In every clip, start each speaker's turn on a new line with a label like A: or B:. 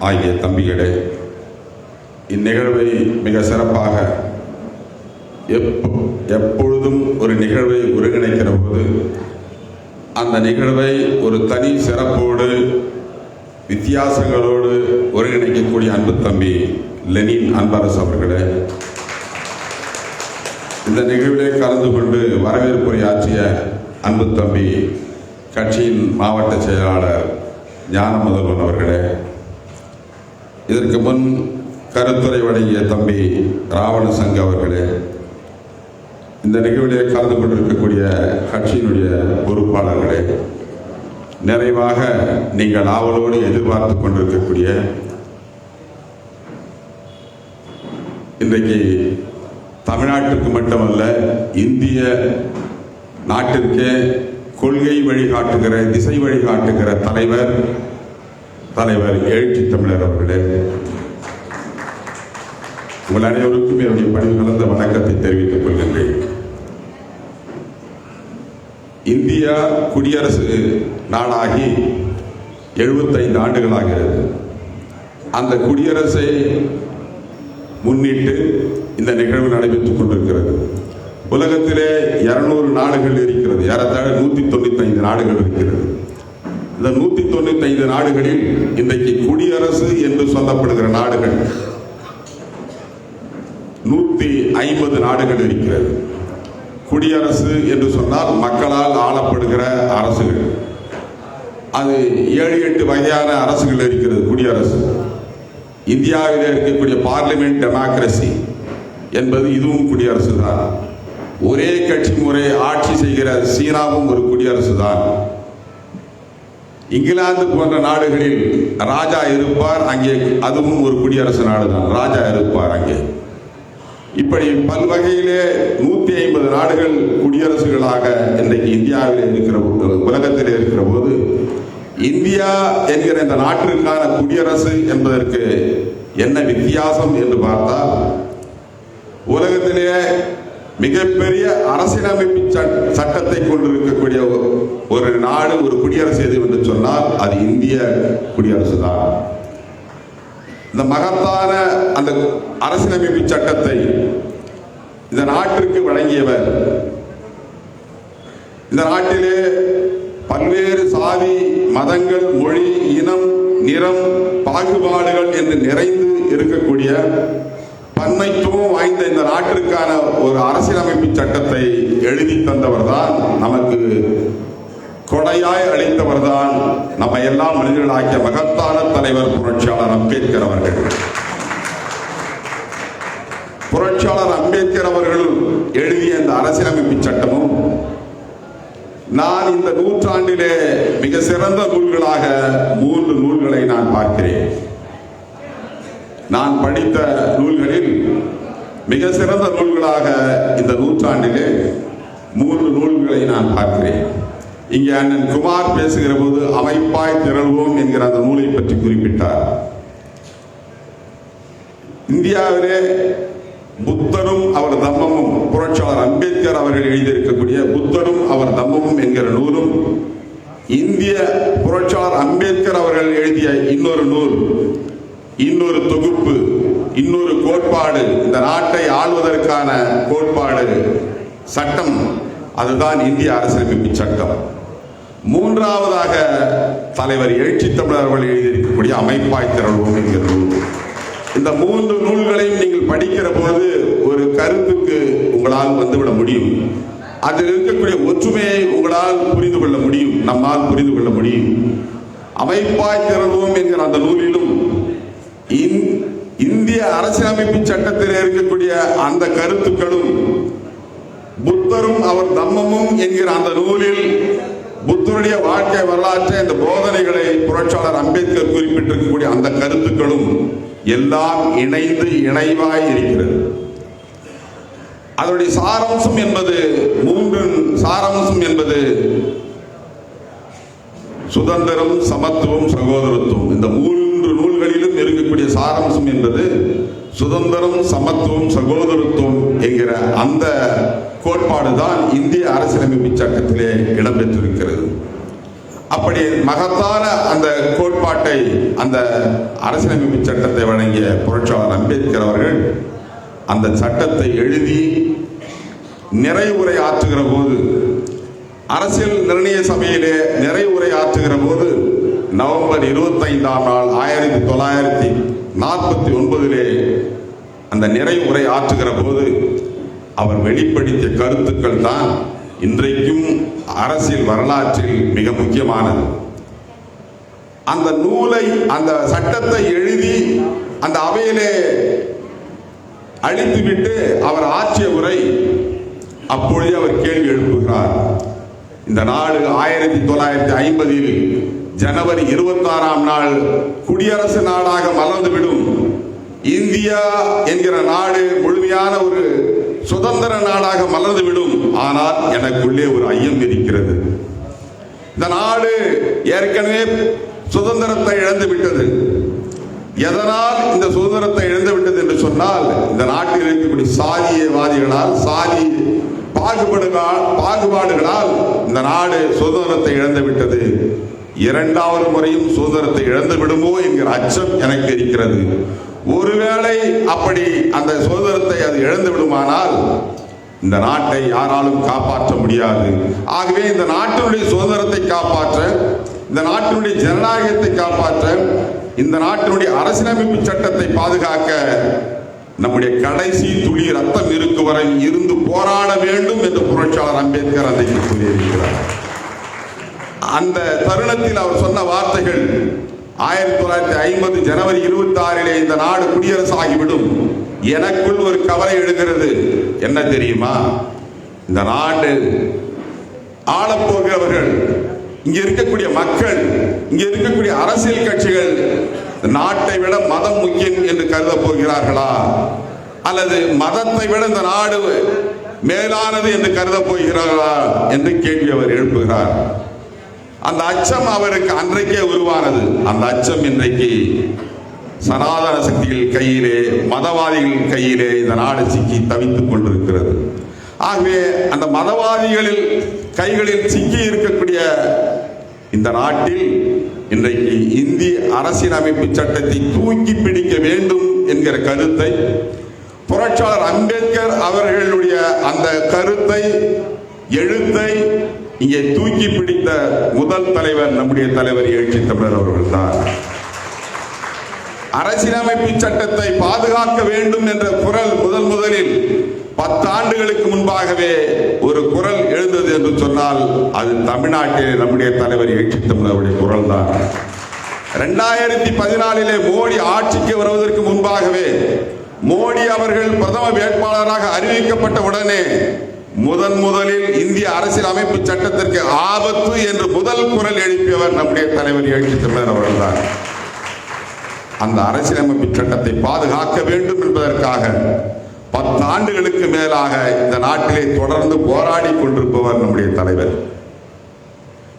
A: ஆகிய தம்பிகளே இந்நிகழ்வை மிக சிறப்பாக எப்போ எப்பொழுதும் ஒரு நிகழ்வை ஒருங்கிணைக்கிற போது அந்த நிகழ்வை ஒரு தனி சிறப்போடு வித்தியாசங்களோடு ஒருங்கிணைக்கக்கூடிய அன்பு தம்பி லெனின் அன்பரசு அவர்களே இந்த நிகழ்விலே கலந்து கொண்டு வரவேற்புரையாற்றிய அன்பு தம்பி கட்சியின் மாவட்ட செயலாளர் ஞான முதல்வன் அவர்களே இதற்கு முன் கருத்துரை வழங்கிய தம்பி ராவண சங்க அவர்களே இந்த நிகழ்விலே கலந்து கொண்டிருக்கக்கூடிய கட்சியினுடைய பொறுப்பாளர்களே நிறைவாக நீங்கள் ஆவலோடு எதிர்பார்த்து கொண்டிருக்கக்கூடிய இன்றைக்கு தமிழ்நாட்டுக்கு மட்டுமல்ல இந்திய நாட்டிற்கே கொள்கை வழிகாட்டுகிற திசை வழிகாட்டுகிற தலைவர் தலைவர் எழுச்சி தமிழர் அவர்களே உங்கள் அனைவருக்கும் என்னுடைய பணி கலந்த வணக்கத்தை தெரிவித்துக் கொள்கின்றேன். இந்தியா குடியரசு நாடாகி எழுபத்தைந்து ஆண்டுகளாகிறது. அந்த குடியரசை முன்னிட்டு இந்த நிகழ்வு நடைபெற்றுக் கொண்டிருக்கிறது. உலகத்திலே இருநூறு நாடுகள் இருக்கிறது. ஏறத்தாழ நூற்றி தொண்ணூத்தி ஐந்து நாடுகள் இருக்கிறது. இந்த நூத்தி தொண்ணூத்தி ஐந்து நாடுகளில் இன்றைக்கு குடியரசு என்று சொல்லப்படுகிற நாடுகள் நூத்தி ஐம்பது நாடுகள் இருக்கிறது. குடியரசு என்று சொன்னால் மக்களால் ஆளப்படுகிற அரசுகள். அது ஏழு எட்டு வகையான அரசுகள் இருக்கிறது குடியரசு. இந்தியாவில் இருக்கக்கூடிய பார்லிமெண்ட் டெமோக்ரஸி என்பது இதுவும் குடியரசு தான் ஒரே கட்சி முறை ஆட்சி செய்கிற சீனாவும் ஒரு குடியரசு தான் இங்கிலாந்து போன்ற நாடுகளில் ராஜா இருப்பார் அங்கே அதுவும் ஒரு குடியரசு நாடு தான் ராஜா இருப்பார் அங்கே. இப்படி பல்வகையிலே நூற்றி ஐம்பது நாடுகள் குடியரசுகளாக இன்றைக்கு இந்தியாவில் இருக்கிற உலகத்தில் இருக்கிற போது இந்தியா என்கிற இந்த நாட்டிற்கான குடியரசு என்பதற்கு என்ன வித்தியாசம் என்று பார்த்தால் உலகத்திலே மிகப்பெரிய அரசியலமைப்பு சட்- சட்டத்தை கொண்டிருக்கக்கூடிய ஒரு- நாடு ஒரு குடியரசு எது என்று சொன்னால் அது இந்திய குடியரசு தான். இந்த மகத்தான அந்த அரசியலமைப்பு சட்டத்தை இந்த நாட்டிற்கு வழங்கியவர் இந்த நாட்டிலே பல்வேறு சாதி மதங்கள் மொழி இனம் நிறம் பாகுபாடுகள் என்று நிறைந்து இருக்கக்கூடிய பன்மைத்துவம் வாய்ந்த இந்த நாட்டிற்கான ஒரு அரசியலமைப்பு சட்டத்தை எழுதி தந்தவர் தான் நமக்கு கொடையாய் அழிந்தவர்தான் நம்ம எல்லாம் மனிதர்களாக்கிய மகத்தான தலைவர் புரட்சியாளர் அம்பேத்கர் அவர்கள். புரட்சியாளர் அம்பேத்கர் அவர்கள் எழுதிய இந்த அரசியலமைப்பு சட்டமும் நான் இந்த நூற்றாண்டிலே மிக சிறந்த நூல்களாக மூன்று நூல்களை நான் பார்க்கிறேன். நான் படித்த நூல்களில் மிக சிறந்த நூல்களாக இந்த நூற்றாண்டிலே மூன்று நூல்களை நான் பார்க்கிறேன். இங்கே அண்ணன் குமார் பேசுகிற போது அமைப்பாய் திரள்வோம் என்கிற அந்த நூலை பற்றி குறிப்பிட்டார். இந்தியாவிலே புத்தனும் அவர் தம்மமும் புரட்சியாளர் அம்பேத்கர் அவர்கள் எழுதியிருக்கக்கூடிய புத்தனும் அவர் தம்மமும் என்கிற நூலும் இந்திய புரட்சியாளர் அம்பேத்கர் அவர்கள் எழுதிய இன்னொரு நூல் இன்னொரு தொகுப்பு இன்னொரு கோட்பாடு இந்த நாட்டை ஆள்வதற்கான கோட்பாடு சட்டம். அதுதான் இந்திய அரசியலமைப்பு சட்டம் மூன்றாவதாக தலைவர் எழுச்சி தமிழர் அவர்கள் எழுதியிருக்கக்கூடிய அமைப்பாய் திரள்வோம் என்கிற நூல். இந்த மூன்று நூல்களையும் நீங்கள் படிக்கிற போது ஒரு கருத்துக்கு உங்களால் வந்துவிட முடியும். அதில் இருக்கக்கூடிய ஒற்றுமையை உங்களால் புரிந்து கொள்ள முடியும். நம்மால் புரிந்து கொள்ள முடியும். அமைப்பாய் திரள்வோம் என்கிற அந்த நூலிலும் இந்திய அரசியலமைப்பு சட்டத்தில் இருக்கக்கூடிய அந்த கருத்துக்களும் புத்தரும் அவர் தம்மமும் என்கிற அந்த நூலில் புத்தருடைய வாழ்க்கை வரலாற்றை இந்த போதனைகளை புரட்சியாளர் அம்பேத்கர் குறிப்பிட்டிருக்கக்கூடிய அந்த கருத்துக்களும் எல்லாம் இணைந்து இணைவாய் இருக்கிறது. அதனுடைய சாராம்சம் என்பது மூன்று சாராம்சம் என்பது சுதந்திரம் சமத்துவம் சகோதரத்துவம். இந்த மூன்று நூல்களிலும் இருக்கக்கூடிய சாராம்சம் என்பது சுதந்திரம் சமத்துவம் சகோதரத்துவம் என்கிற அந்த கோட்பாடு தான் இந்திய அரசியலமைப்பு சட்டத்திலே இடம்பெற்றிருக்கிறது. அப்படி மகத்தான அந்த கோட்பாட்டை அந்த அரசியலமைப்பு சட்டத்தை வழங்கிய புரட்சியாளர் அம்பேத்கர் அவர்கள் அந்த சட்டத்தை எழுதி நிறைவுரை ஆற்றுகிற போது அரசியல் நிர்ணய சபையிலே நிறைவுரை ஆற்றுகிற போது நவம்பர் இருபத்தைந்தாம் நாள் ஆயிரத்தி தொள்ளாயிரத்தி நாற்பத்தி ஒன்பதிலே அந்த நிறைவுரை ஆற்றுகிற போது அவர் வெளிப்படுத்திய கருத்துக்கள் தான் இன்றைக்கும் அரசியல் வரலாற்றில் மிக முக்கியமானது. அந்த நூலை அந்த சட்டத்தை எழுதி அந்த அவையிலே அழித்துவிட்டு அவர் ஆற்றிய உரை அப்பொழுதே அவர் கேள்வி எழுப்புகிறார். இந்த நாடு ஆயிரத்தி தொள்ளாயிரத்தி ஐம்பதில் ஜனவரி இருபத்தாறாம் நாள் குடியரசு நாடாக மலர்ந்துவிடும். இந்தியா என்கிற நாடு முழுமையான ஒரு சுதந்திர நாடாக மலர்ந்துவிடும். ஆனால் எனக்குள்ளே ஒரு ஐயம் இருக்கிறது. இந்த நாடு ஏற்கனவே சுதந்திரத்தை இழந்து விட்டது எதனால் இந்த சுதந்திரத்தை இழந்து விட்டது என்று சொன்னால் இந்த நாட்டில் இருக்கக்கூடிய சாதியவாதிகளால் சாதி பாகுபாடுகளால் பாகுபாடுகளால் இந்த நாடு சுதந்திரத்தை இழந்து விட்டது இரண்டாவது முறையும் சுதந்திரத்தை இழந்து விடுமோ என்கிற அச்சம் எனக்கு இருக்கிறது. ஒருவேளை அப்படி அந்த சுதந்திரத்தை அது இழந்து விடுமானால் இந்த நாட்டை யாராலும் காப்பாற்ற முடியாது. ஆகவே இந்த நாட்டினுடைய சுதந்திரத்தை காப்பாற்ற இந்த நாட்டினுடைய ஜனநாயகத்தை காப்பாற்ற இந்த நாட்டினுடைய அரசியலமைப்பு சட்டத்தை பாதுகாக்க நம்முடைய கடைசி துளி ரத்தம் இருக்கும் வரை இருந்து போராட வேண்டும் என்று புரட்சியாளர் அம்பேத்கர் அன்றைக்கு சொல்லியிருக்கிறார் அந்த தருணத்தில் அவர் சொன்ன வார்த்தைகள் ஆயிரத்தி தொள்ளாயிரத்தி ஐம்பது ஜனவரி இருபத்தி ஆறிலே இந்த நாடு குடியரசு ஆகிவிடும் எனக்குள் ஒரு கவலை எழுகிறது. என்ன தெரியுமா? இந்த நாடு ஆளப்போகிறவர்கள் இங்க இருக்கக்கூடிய மக்கள் இங்க இருக்கக்கூடிய அரசியல் கட்சிகள் இந்த நாட்டை விட மதம் முக்கியம் என்று கருத போகிறார்களா? அல்லது மதத்தை விட இந்த நாடு மேலானது என்று கருத போகிறார்களா? என்று கேள்வி அவர் எழுப்புகிறார். அந்த அச்சம் அவருக்கு அன்றைக்கே உருவானது. அந்த அச்சம் இன்றைக்கு சனாதன சக்திகள் கையிலே மதவாதிகள் கையிலே இந்த நாடு சிக்கி தவித்துக் கொண்டிருக்கிறது. ஆகவே அந்த மதவாதிகளில் கைகளில் சிக்கி இருக்கக்கூடிய இந்த நாட்டில் இன்றைக்கு இந்திய அரசியலமைப்பு சட்டத்தை தூக்கி பிடிக்க வேண்டும் என்கிற கருத்தை புரட்சியாளர் அம்பேத்கர் அவர்களுடைய அந்த கருத்தை எழுத்தை இங்கே தூக்கி பிடித்த முதல் தலைவர் நம்முடைய தலைவர் எழுச்சி தமிழர் அவர்கள் தான் அரசியலமைப்பு சட்டத்தை பாதுகாக்க வேண்டும் என்ற குரல் முதல் முதலில் பத்து ஆண்டுகளுக்கு முன்பாகவே ஒரு குரல் எழுந்தது என்று சொன்னால் அது தமிழ்நாட்டில் நம்முடைய தலைவர் எழுச்சி தமிழருடைய குரல் தான் ரெண்டாயிரத்தி பதினாலிலே மோடி ஆட்சிக்கு வருவதற்கு முன்பாகவே மோடி அவர்கள் பிரதம வேட்பாளராக அறிவிக்கப்பட்ட உடனே முதன் முதலில் இந்திய அரசியல் அமைப்பு சட்டத்திற்கு ஆபத்து என்று முதல் குரல் எழுப்பியவர் நம்முடைய தலைவர் எழுச்சி தமிழர் அவர்கள்தான். அந்த அரசியலமைப்பு சட்டத்தை பாதுகாக்க வேண்டும் என்பதற்காக பத்து ஆண்டுகளுக்கு மேலாக இந்த நாட்டிலே தொடர்ந்து போராடி கொண்டிருப்பவர் நம்முடைய தலைவர்.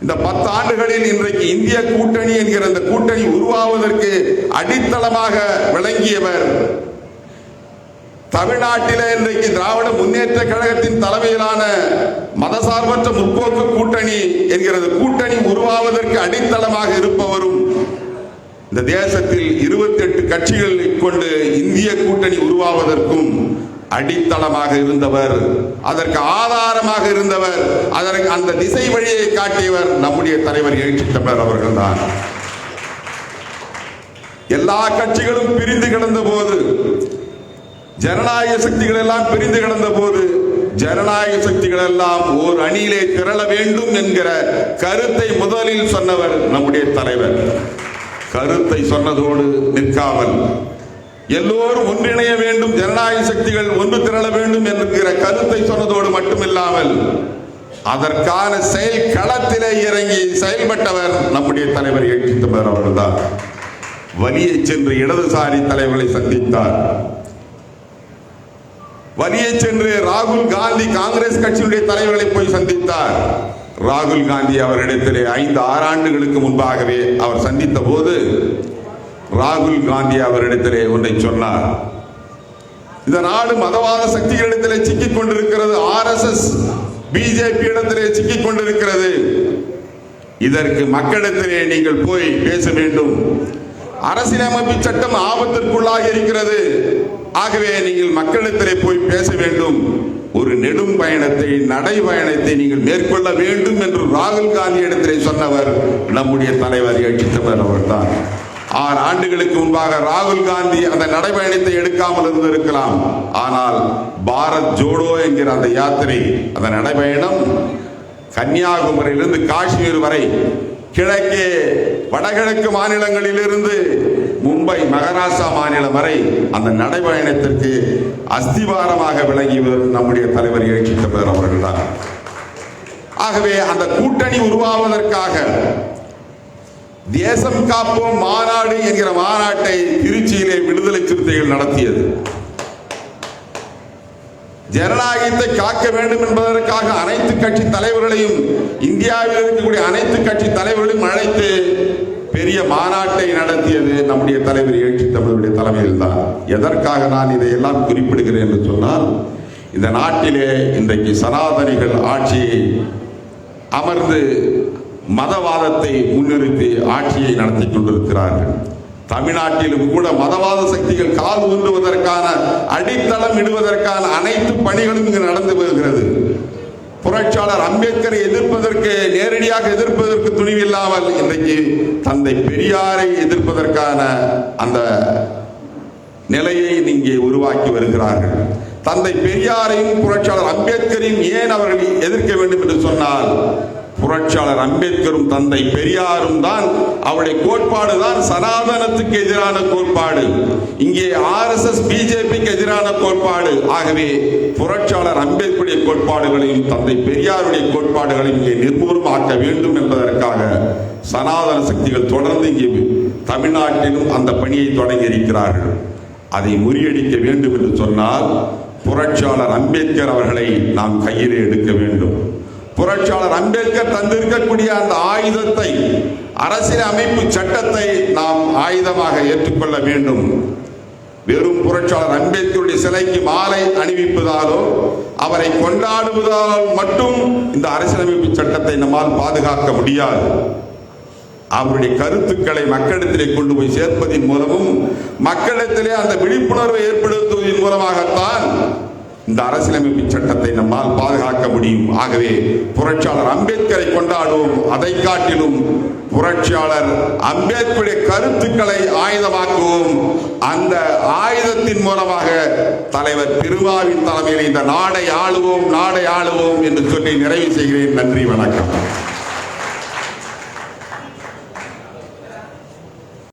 A: இந்த பத்து ஆண்டுகளில் இன்றைக்கு இந்திய கூட்டணி என்கிற இந்த கூட்டணி உருவாவதற்கு அடித்தளமாக விளங்கியவர் தமிழ்நாட்டில இன்றைக்கு திராவிட முன்னேற்ற கழகத்தின் தலைமையிலான மதசார்பற்ற முற்போக்கு கூட்டணி என்கிறது. கூட்டணி உருவாவதற்கு அடித்தளமாக இருப்பவரும் இந்த தேசத்தில் இருபத்தி எட்டு கட்சிகளை கொண்டு இந்திய கூட்டணி உருவாவதற்கும் அடித்தளமாக இருந்தவர் அதற்கு ஆதாரமாக இருந்தவர் அதற்கு அந்த திசை வழியை காட்டியவர் நம்முடைய தலைவர் எழுச்சி தமிழர் அவர்கள்தான். எல்லா கட்சிகளும் பிரிந்து கிடந்த போது ஜனநாயக சக்திகள் எல்லாம் பிரிந்து கிடந்த போது ஜனநாயக சக்திகள் எல்லாம் ஓர் அணியிலே திரள வேண்டும் என்கிற கருத்தை முதலில் சொன்னவர் நம்முடைய தலைவர். கருத்தை சொன்னதோடு நிற்காமல் எல்லோரும் ஒன்றிணைய வேண்டும் ஜனநாயக சக்திகள் ஒன்று திரள வேண்டும் என்கிற கருத்தை சொன்னதோடு மட்டுமில்லாமல் அதற்கான செயல் களத்திலே இறங்கி செயல்பட்டவர் நம்முடைய தலைவர் எழுச்சி தமிழர் அவர்கள்தான் வலியை சென்று இடதுசாரி தலைவர்களை சந்தித்தார். வலியை சென்று ராகுல் காந்தி காங்கிரஸ் கட்சியினுடைய தலைவர்களை போய் சந்தித்தார். ராகுல் காந்தி அவரிடத்திலே ஐந்து ஆறு ஆண்டுகளுக்கு முன்பாகவே அவர் சந்தித்த போது ராகுல் காந்தி அவரிடத்திலே ஒன்றை சொன்னார். இந்த நாடு மதவாத சக்திகளிடத்திலே சிக்கிக் கொண்டிருக்கிறது. ஆர் எஸ் எஸ் பிஜேபி இடத்திலே சிக்கிக் கொண்டிருக்கிறது. இதற்கு மக்களிடத்திலே நீங்கள் போய் பேச வேண்டும். அரசியலமைப்பு சட்டம் ஆபத்திற்குள்ளாக இருக்கிறது. ஆகவே நீங்கள் மக்களிடத்திலே போய் பேச வேண்டும். ஒரு நெடும் பயணத்தை நடைபயணத்தை நீங்கள் மேற்கொள்ள வேண்டும் என்று ராகுல் காந்தி இடத்திலே சொன்னவர் நம்முடைய தலைவர் எழுச்சி அவர்தான். ஆறு ஆண்டுகளுக்கு முன்பாக ராகுல் காந்தி அந்த நடைபயணத்தை எடுக்காமல் இருந்திருக்கலாம். ஆனால் பாரத் ஜோடோ என்கிற அந்த யாத்திரை அந்த நடைபயணம் கன்னியாகுமரியிலிருந்து காஷ்மீர் வரை கிழக்கே வடகிழக்கு மாநிலங்களிலிருந்து மும்பை மகாராஷ்டிரா மாநிலம் வரை அந்த நடைபயணத்திற்கு அஸ்திவாரமாக விளங்கியவர் நம்முடைய தலைவர் எழுச்சி தமிழர் அவர்கள்தான் ஆகவே அந்த கூட்டணி உருவாவதற்காக தேசம் காப்போம் மாநாடு என்கிற மாநாட்டை திருச்சியிலே விடுதலை சிறுத்தைகள் நடத்தியது. ஜனநாயகத்தை காக்க வேண்டும் என்பதற்காக அனைத்து கட்சி தலைவர்களையும் இந்தியாவில் இருக்கக்கூடிய அனைத்து கட்சி தலைவர்களையும் அழைத்து பெரிய மாநாட்டை நடத்தியது நம்முடைய தலைவர் எழுச்சி தமிழருடைய தலைமையில் தான் எதற்காக நான் இதையெல்லாம் குறிப்பிடுகிறேன் என்று சொன்னால் இந்த நாட்டிலே இன்றைக்கு சனாதனிகள் ஆட்சியை அமர்ந்து மதவாதத்தை முன்னிறுத்தி ஆட்சியை நடத்தி கொண்டிருக்கிறார்கள். தமிழ்நாட்டிலும் கூட மதவாத சக்திகள் கால் ஊன்றுவதற்கான அடித்தளம் இடுவதற்கான அனைத்து பணிகளும் இங்கு நடந்து வருகிறது. புரட்சியாளர் அம்பேத்கரை எதிர்ப்பதற்கு நேரடியாக எதிர்ப்பதற்கு துணிவில்லாமல் இன்றைக்கு தந்தை பெரியாரை எதிர்ப்பதற்கான அந்த நிலையை இங்கே உருவாக்கி வருகிறார்கள். தந்தை பெரியாரையும் புரட்சியாளர் அம்பேத்கரையும் ஏன் அவர்கள் எதிர்க்க வேண்டும் என்று சொன்னால் புரட்சியாளர் அம்பேத்கரும் தந்தை பெரியாரும் தான் அவருடைய கோட்பாடு தான் சனாதனத்துக்கு எதிரான கோட்பாடு. இங்கே ஆர்எஸ்எஸ் பிஜேபிக்கு எதிரான கோட்பாடு. ஆகவே புரட்சியாளர் அம்பேத்கருடைய கோட்பாடுகளையும் தந்தை பெரியாருடைய கோட்பாடுகளையும் இங்கே நிர்மூலமாக்க வேண்டும் என்பதற்காக சனாதன சக்திகள் தொடர்ந்து இங்கே தமிழ்நாட்டிலும் அந்த பணியை தொடங்கி இருக்கிறார்கள். அதை முறியடிக்க வேண்டும் என்று சொன்னால் புரட்சியாளர் அம்பேத்கர் அவர்களை நாம் கையிலே எடுக்க வேண்டும். புரட்சியாளர் அம்பேத்கர் தந்திருக்கக்கூடிய அந்த ஆயுதத்தை அரசியல் அமைப்பு சட்டத்தை நாம் ஆயுதமாக ஏற்றுக்கொள்ள வேண்டும். வெறும் புரட்சியாளர் அம்பேத்கருடைய சிலைக்கு மாலை அணிவிப்பதாலோ அவரை கொண்டாடுவதால் மட்டும் இந்த அரசியலமைப்பு சட்டத்தை நம்மால் பாதுகாக்க முடியாது. அவருடைய கருத்துக்களை மக்களிடத்திலே கொண்டு போய் சேர்ப்பதன் மூலமும் மக்களிடத்திலே அந்த விழிப்புணர்வை ஏற்படுத்துவதன் மூலமாகத்தான் இந்த அரசியலமைப்பு சட்டத்தை நம்மால் பாதுகாக்க முடியும். ஆகவே புரட்சியாளர் அம்பேத்கரை கொண்டாடுவோம். அதை காட்டிலும் புரட்சியாளர் அம்பேத்கருடைய கருத்துக்களை ஆயுதமாக்குவோம். அந்த ஆயுதத்தின் மூலமாக தலைவர் திருவாவின் தலைமையில் இந்த நாடை ஆளுவோம் நாடை ஆளுவோம் என்று சொல்லி நிறைவு செய்கிறேன். நன்றி வணக்கம்.